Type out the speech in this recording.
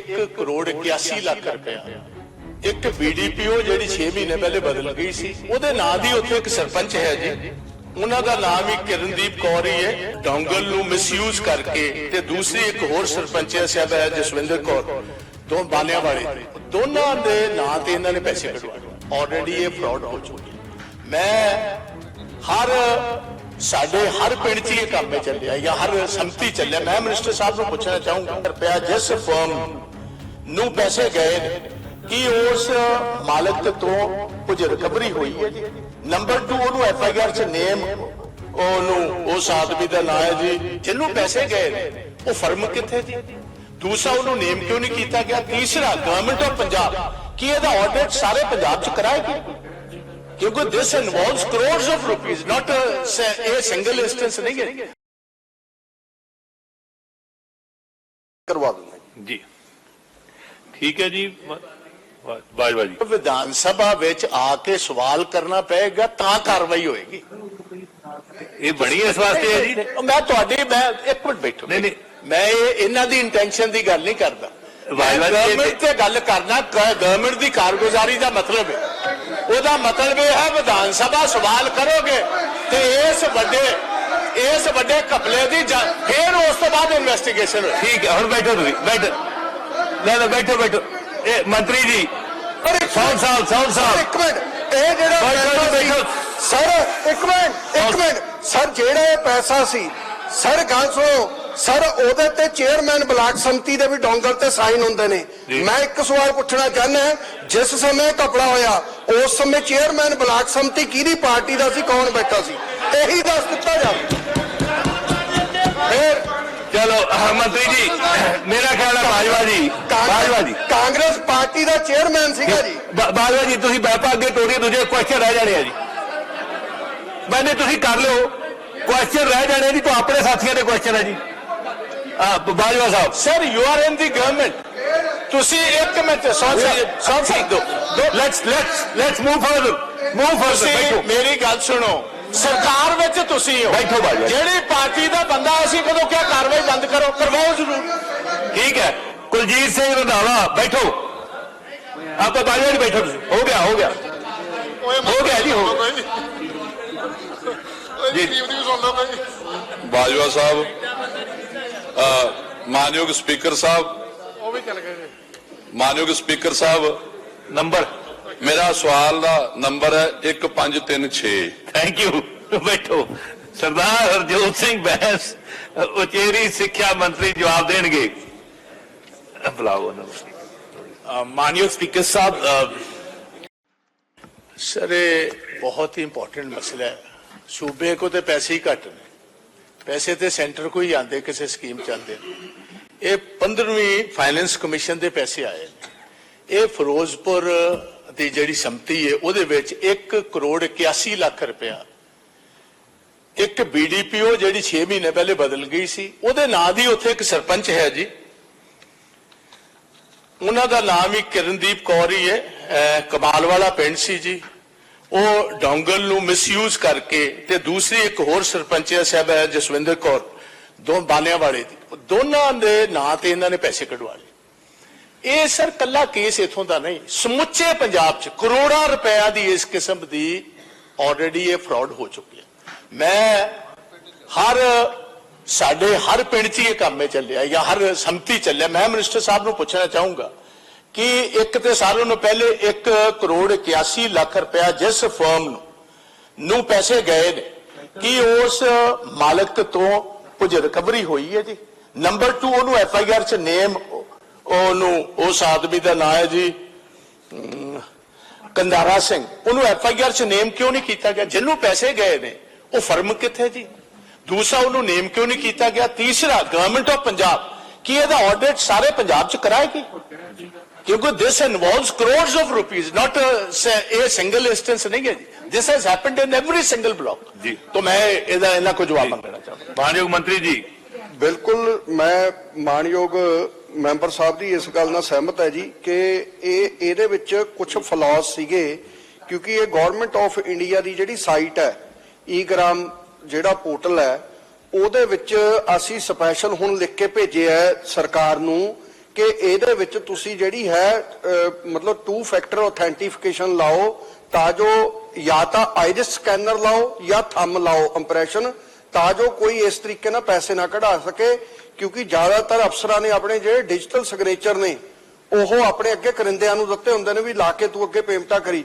1 ਕਰੋੜ 81 ਲੱਖ ਰੁਪਇਆ। ਇੱਕ ਬੀਡੀਪੀਓ ਜਿਹੜੀ 6 ਮਹੀਨੇ ਪਹਿਲੇ ਬਦਲ ਗਈ ਸੀ, ਉਹਦੇ ਨਾਂ ਦੀ ਉੱਥੇ ਇੱਕ ਸਰਪੰਚ ਹੈ ਜੀ। ਉਹਨਾਂ ਦਾ ਨਾਮ ਹੀ ਕਿਰਨਦੀਪ ਕੌਰ ਹੀ ਹੈ। ਡੋਂਗਲ ਨੂੰ ਮਿਸਯੂਜ਼ ਕਰਕੇ ਤੇ ਦੂਸਰੀ ਇੱਕ ਹੋਰ ਸਰਪੰਚ ਸਾਹਿਬ ਹੈ, ਜਸਵਿੰਦਰ ਕੌਰ। ਦੋ ਬਾਲਿਆਂ ਵਾਲੇ ਦੋਨਾਂ ਦੇ ਨਾਂ ਤੇ ਇਹਨਾਂ ਨੇ ਪੈਸੇ ਕਢਵਾਏ। ਆਲਰੇਡੀ ਇਹ ਫਰਾਡ ਹੋ ਚੁੱਕੀ। ਮੈਂ ਹਰ ਸਾਡੇ ਹਰ ਪਿੰਡ 'ਚ ਇਹ ਕੰਮ ਚੱਲਿਆ ਜਾਂ ਹਰ ਸੰਮਤੀ ਚੱਲਿਆ ਮੈਂ ਮਿਨਿਸਟਰ ਸਾਹਿਬ ਨੂੰ ਪੁੱਛਣਾ ਚਾਹੂੰਗਾ ਰੁਪਇਆ ਜਿਸ ਫਰਮ ਨੂੰ ਪੈਸੇ ਗਏ ਕੀ ਉਸ ਮਾਲਕ ਤੋਂ ਕੁਝ ਰਿਕਵਰੀ ਹੋਈ ਹੈ ਜੀ? ਨੰਬਰ 2 ਉਹਨੂੰ ਐਫ ਆਈ ਆਰ 'ਚ ਨੇਮ ਉਹਨੂੰ ਉਸ ਆਦਮੀ ਦਾ ਨਾਮ ਹੈ ਜੀ, ਜਿਹਨੂੰ ਪੈਸੇ ਗਏ ਉਹ ਫਰਮ ਕਿੱਥੇ ਜੀ? ਦੂਸਰਾ, ਉਹਨੂੰ ਨੇਮ ਕਿਉਂ ਨਹੀਂ ਕੀਤਾ ਗਿਆ? ਤੀਸਰਾ ਗਵਰਨਮੈਂਟ ਆਫ ਪੰਜਾਬ ਕੀ ਇਹਦਾ ਆਡਿਟ ਸਾਰੇ ਪੰਜਾਬ 'ਚ ਕਰਾਏਗੀ ਕਿਉਂਕਿ this involves crores of rupees not ਇਹ ਸਿੰਗਲ ਇੰਸਟੈਂਸ ਨਹੀਂ ਹੈ। ਕਰਵਾ ਦੂੰਗਾ ਜੀ। ਠੀਕ ਹੈ ਜੀ। ਬਾਜਵਾ ਜੀ। ਵਿਧਾਨ ਸਭਾ ਵਿੱਚ ਆ ਕੇ ਸਵਾਲ ਕਰਨਾ ਪਏਗਾ ਤਾਂ ਕਾਰਵਾਈ ਹੋਏਗੀ। ਇਹ ਬਣੀ ਇਸ ਵਾਸਤੇ ਹੈ ਜੀ। ਮੈਂ ਤੁਹਾਡੀ ਮੈਂ ਇੱਕ ਮਿੰਟ ਬੈਠੋ। ਨਹੀਂ, ਨਹੀਂ। ਮੈਂ ਇਹ ਇਹਨਾਂ ਦੀ ਇੰਟੈਂਸ਼ਨ ਦੀ ਗੱਲ ਨਹੀਂ ਕਰਦਾ। ਵਾਹ, ਵਾਹ, ਇਹ- ਗਵਰਨਮੈਂਟ ਤੇ ਗੱਲ ਕਰਨਾ ਗਵਰਨਮੈਂਟ ਦੀ ਕਾਰਗੁਜ਼ਾਰੀ ਦਾ ਮਤਲਬ ਹੈ। ਉਹਦਾ ਮਤਲਬ ਇਹ ਹੈ ਵਿਧਾਨ ਸਭਾ ਸਵਾਲ ਕਰੋਗੇ ਤੇ ਇਸ ਵੱਡੇ ਇਸ ਵੱਡੇ ਕਪਲੇ ਦੀ ਫਿਰ ਉਸ ਤੋਂ ਬਾਅਦ ਇਨਵੈਸਟੀਗੇਸ਼ਨ ਠੀਕ ਹੈ ਹੁਣ ਬੈਠੋ ਤੁਸੀਂ ਬੈਠੋ। ਲੈ ਲਓ ਬੈਠੋ ਬੈਠੋ। ਇਹ ਮੰਤਰੀ ਜੀ ਅਰੇ ਸੌਣ ਸਾਹਿਬ ਸੌਣ ਸਾਹਿਬ ਇੱਕ ਮਿੰਟ ਇਹ ਜਿਹੜਾ ਪੈਸਾ ਸੀ। ਸਰ ਇੱਕ ਮਿੰਟ ਇੱਕ ਮਿੰਟ। ਸਰ ਜਿਹੜਾ ਇਹ ਪੈਸਾ ਸੀ ਸਰ ਗੱਲ ਸੁਣੋ। ਸਰ ਉਹਦੇ ਤੇ ਚੇਅਰਮੈਨ ਬਲਾਕ ਸੰਮਤੀ ਦੇ ਵੀ ਡੋਂਗਰ ਤੇ ਸਾਈਨ ਹੁੰਦੇ ਨੇ। ਮੈਂ ਇੱਕ ਸਵਾਲ ਪੁੱਛਣਾ ਚਾਹੁੰਦਾ ਜਿਸ ਸਮੇਂ ਕਪੜਾ ਹੋਇਆ ਉਸ ਸਮੇਂ ਚੇਅਰਮੈਨ ਬਲਾਕ ਸੰਮਤੀ ਕਿਹਦੀ ਪਾਰਟੀ ਦਾ ਸੀ ਕੌਣ ਬੈਠਾ ਸੀ? ਇਹੀ ਦੱਸ ਦਿੱਤਾ ਜਾਵੇ। ਫਿਰ ਚਲੋ ਮੰਤਰੀ ਜੀ ਮੇਰਾ ਖਿਆਲ ਹੈ ਬਾਜਵਾ ਜੀ ਬਾਜਵਾ ਜੀ। ਕਾਂਗਰਸ ਪਾਰਟੀ ਦਾ ਚੇਅਰਮੈਨ ਸੀਗਾ ਜੀ। ਬਾਜਵਾ ਜੀ ਤੁਸੀਂ ਬੈਪਾ ਅੱਗੇ ਟੋੜੀ ਦੂਜੇ ਕੁਐਸਚਨ ਰਹਿ ਜਾਣੇ ਆ ਜੀ। ਮੈਨੇ ਤੁਸੀਂ ਕਰ ਲਿਓ। ਕੁਐਸਚਨ ਰਹਿ ਜਾਣੇ ਜੀ ਤੋਂ ਆਪਣੇ ਸਾਥੀਆਂ ਦੇ ਕੁਐਸਚਨ ਹੈ ਜੀ। Bajwa sahib sir you are in the government ਤੁਸੀਂ ਇੱਕ ਮਿੰਟ ਸੌਂ ਸੌਂ ਸਕਦੇ let's let's let's move further move further ਮੇਰੀ ਗੱਲ ਸੁਣੋ ਸਰਕਾਰ ਵਿੱਚ ਤੁਸੀਂ ਹੋ। ਬੈਠੋ ਬਾਜਵਾ। ਜਿਹੜੀ ਪਾਰਟੀ ਦਾ ਬੰਦਾ ਅਸੀਂ ਕਦੋਂ ਕਿਹਾ ਕਾਰਵਾਈ ਬੰਦ ਕਰੋ ਕਰਵਾਓ ਜ਼ਰੂਰ। ਠੀਕ ਹੈ। ਕੁਲਜੀਤ ਸਿੰਘ ਰੰਧਾਵਾ ਬੈਠੋ। ਆਪਾਂ ਬਾਜਵਾ ਜੀ ਬੈਠੋ ਤੁਸੀਂ। ਹੋ ਗਿਆ ਹੋ ਗਿਆ। ਹੋ ਗਿਆ ਜੀ ਹੋ ਜੀ। ਬਾਜਵਾ ਸਾਹਿਬ ਅ, ਮਾਨਯੋਗ ਸਪੀਕਰ ਸਾਹਿਬ ਉਹ ਵੀ ਚੱਲ ਗਏ ਮਾਨਯੋਗ ਸਪੀਕਰ ਸਾਹਿਬ ਨੰਬਰ ਮੇਰਾ ਸਵਾਲ ਦਾ ਨੰਬਰ ਹੈ 1536 ਥੈਂਕ ਯੂ ਬੈਠੋ ਸਰਦਾਰ ਹਰਜੋਤ ਸਿੰਘ ਬੈਂਸ ਉਚੇਰੀ ਸਿੱਖਿਆ ਮੰਤਰੀ ਜਵਾਬ ਦੇਣਗੇ ਬੁਲਾਓ ਉਹਨਾਂ ਨੂੰ ਮਾਨਯੋਗ ਸਪੀਕਰ ਸਾਹਿਬ ਅ, ਸਰ ਇਹ ਬਹੁਤ ਹੀ ਇੰਪੋਰਟੈਂਟ ਮਸਲਾ ਹੈ ਸੂਬੇ ਕੋ ਤੇ ਪੈਸੇ ਹੀ ਘੱਟ ਨੇ ਪੈਸੇ ਤੇ ਸੈਂਟਰ ਕੋਈ ਹੀ ਆਉਂਦੇ, ਕਿਸੇ ਸਕੀਮ ਚ ਆਉਂਦੇ। ਇਹ 15ਵੀਂ ਫਾਈਨੈਂਸ ਕਮਿਸ਼ਨ ਦੇ ਪੈਸੇ ਆਏ। ਨੇ ਇਹ ਫਿਰੋਜ਼ਪੁਰ ਦੀ ਜਿਹੜੀ ਸੰਮਤੀ ਹੈ ਉਹਦੇ ਵਿੱਚ 1 ਕਰੋੜ 81 ਲੱਖ ਰੁਪਇਆ। ਇੱਕ ਬੀਡੀਪੀਓ ਜਿਹੜੀ 6 ਮਹੀਨੇ ਪਹਿਲੇ ਬਦਲ ਗਈ ਸੀ, ਉਹਦੇ ਨਾਂ ਦੀ ਉੱਥੇ ਇੱਕ ਸਰਪੰਚ ਹੈ ਜੀ। ਉਹਨਾਂ ਦਾ ਨਾਮ ਹੀ ਕਿਰਨਦੀਪ ਕੌਰ ਹੀ ਹੈ ਕਮਾਲ ਵਾਲਾ ਪਿੰਡ ਸੀ ਜੀ। ਉਹ ਡੋਂਗਲ ਨੂੰ ਮਿਸਯੂਜ਼ ਕਰਕੇ ਤੇ ਦੂਸਰੀ ਇੱਕ ਹੋਰ ਸਰਪੰਚ ਸਾਹਿਬ ਹੈ ਜਸਵਿੰਦਰ ਕੌਰ, ਦੋ ਬਾਲਿਆਂ ਵਾਲੇ ਦੀ ਦੋਨਾਂ ਦੇ ਨਾਂ ਤੇ ਇਹਨਾਂ ਨੇ ਪੈਸੇ ਕਢਵਾ ਲਏ। ਇਹ ਸਰ ਕੱਲਾ ਕੇਸ ਇਥੋਂ ਦਾ ਨਹੀਂ, ਸਮੁੱਚੇ ਪੰਜਾਬ 'ਚ ਕਰੋੜਾਂ ਰੁਪਇਆ ਦੀ ਇਸ ਕਿਸਮ ਦੀ ਆਲਰੇਡੀ ਇਹ ਫਰਾਡ ਹੋ ਚੁੱਕੀ ਹੈ। ਮੈਂ ਹਰ, ਸਾਡੇ ਹਰ ਪਿੰਡ 'ਚ ਇਹ ਕੰਮ ਇਹ ਚੱਲਿਆ ਜਾਂ ਹਰ ਸੰਮਤੀ ਚੱਲਿਆ। ਮੈਂ ਮਿਨਿਸਟਰ ਸਾਹਿਬ ਨੂੰ ਪੁੱਛਣਾ ਚਾਹੂੰਗਾ ਕਿ ਇੱਕ ਤੇ ਸਾਰਿਆਂ ਨੂੰ ਪਹਿਲੇ 1 ਕਰੋੜ 81 ਲੱਖ ਰੁਪਇਆ ਜਿਸ ਫਰਮ ਨੂੰ ਨੂੰ ਪੈਸੇ ਗਏ ਨੇ, ਕੀ ਉਸ ਮਾਲਕ ਤੋਂ ਕੁਝ ਰਿਕਵਰੀ ਹੋਈ ਹੈ ਜੀ? ਨੰਬਰ 2 ਉਹਨੂੰ ਐਫ ਆਈ ਆਰ 'ਚ ਨੇਮ ਉਹਨੂੰ, ਉਸ ਆਦਮੀ ਦਾ ਨਾਮ ਹੈ ਜੀ ਕੰਦਾਰਾ ਸਿੰਘ। ਉਹਨੂੰ ਐਫ ਆਈ ਆਰ 'ਚ ਨੇਮ ਕਿਉਂ ਨਹੀਂ ਕੀਤਾ ਗਿਆ? ਜਿਹਨੂੰ ਪੈਸੇ ਗਏ ਨੇ, ਉਹ ਫਰਮ ਕਿੱਥੇ ਜੀ? ਦੂਸਰਾ, ਉਹਨੂੰ ਨੇਮ ਕਿਉਂ ਨਹੀਂ ਕੀਤਾ ਗਿਆ? ਤੀਸਰਾ ਗਵਰਨਮੈਂਟ ਆਫ ਪੰਜਾਬ ਕੀ ਇਹਦਾ ਆਡਿਟ ਸਾਰੇ ਪੰਜਾਬ 'ਚ ਕਰਾਏਗੀ? ਕਿਉਂਕਿ this involves crores of rupees not a single instance ਨਹੀਂ ਹੈ ਜੀ। This has happened in every single block ਜੀ। ਤਾਂ ਮੈਂ ਇਹਦਾ ਇਹਨਾਂ ਕੋ ਜਵਾਬ ਮੰਗਣਾ ਚਾਹੁੰਦਾ। ਮਾਨਯੋਗ ਮੰਤਰੀ ਜੀ। ਬਿਲਕੁਲ ਮੈਂ ਮਾਨਯੋਗ ਮੈਂਬਰ ਸਾਹਿਬ ਦੀ ਇਸ ਗੱਲ ਨਾਲ ਸਹਿਮਤ ਹੈ ਜੀ ਕਿ ਇਹ ਇਹਦੇ ਵਿੱਚ ਕੁਝ ਫਲॉज ਸੀਗੇ ਕਿਉਂਕਿ ਇਹ ਗਵਰਨਮੈਂਟ ਆਫ ਇੰਡੀਆ ਦੀ ਜਿਹੜੀ ਸਾਈਟ ਹੈ ਈਗ੍ਰਾਮ ਜਿਹੜਾ ਪੋਰਟਲ ਹੈ ਉਹਦੇ ਵਿੱਚ ਅਸੀਂ ਸਪੈਸ਼ਲ ਹੁਣ ਲਿਖ ਕੇ ਭੇਜਿਆ ਹੈ ਸਰਕਾਰ ਨੂੰ ਕਿ ਇਹਦੇ ਵਿੱਚ ਤੁਸੀਂ ਜਿਹੜੀ ਹੈ ਮਤਲਬ ਟੂ ਫੈਕਟਰ ਆਥੈਂਟੀਫਿਕੇਸ਼ਨ ਲਾਓ ਤਾਂ ਜੋ ਜਾਂ ਤਾਂ ਆਈਰਿਸ ਸਕੈਨਰ ਲਾਓ ਜਾਂ ਥੰਮ ਲਾਓ ਇੰਪ੍ਰੈਸ਼ਨ ਤਾਂ ਜੋ ਕੋਈ ਇਸ ਤਰੀਕੇ ਨਾਲ ਪੈਸੇ ਨਾ ਕਢਾ ਸਕੇ, ਕਿਉਂਕਿ ਜ਼ਿਆਦਾਤਰ ਅਫਸਰਾਂ ਨੇ ਆਪਣੇ ਜਿਹੜੇ ਡਿਜੀਟਲ ਸਿਗਨੇਚਰ ਨੇ, ਉਹ ਆਪਣੇ ਅੱਗੇ ਕਰਿੰਦਿਆਂ ਨੂੰ ਦਿੱਤੇ ਹੁੰਦੇ ਨੇ ਵੀ ਲਾ ਕੇ ਤੂੰ ਅੱਗੇ ਪੇਮੈਂਟਾਂ ਕਰੀ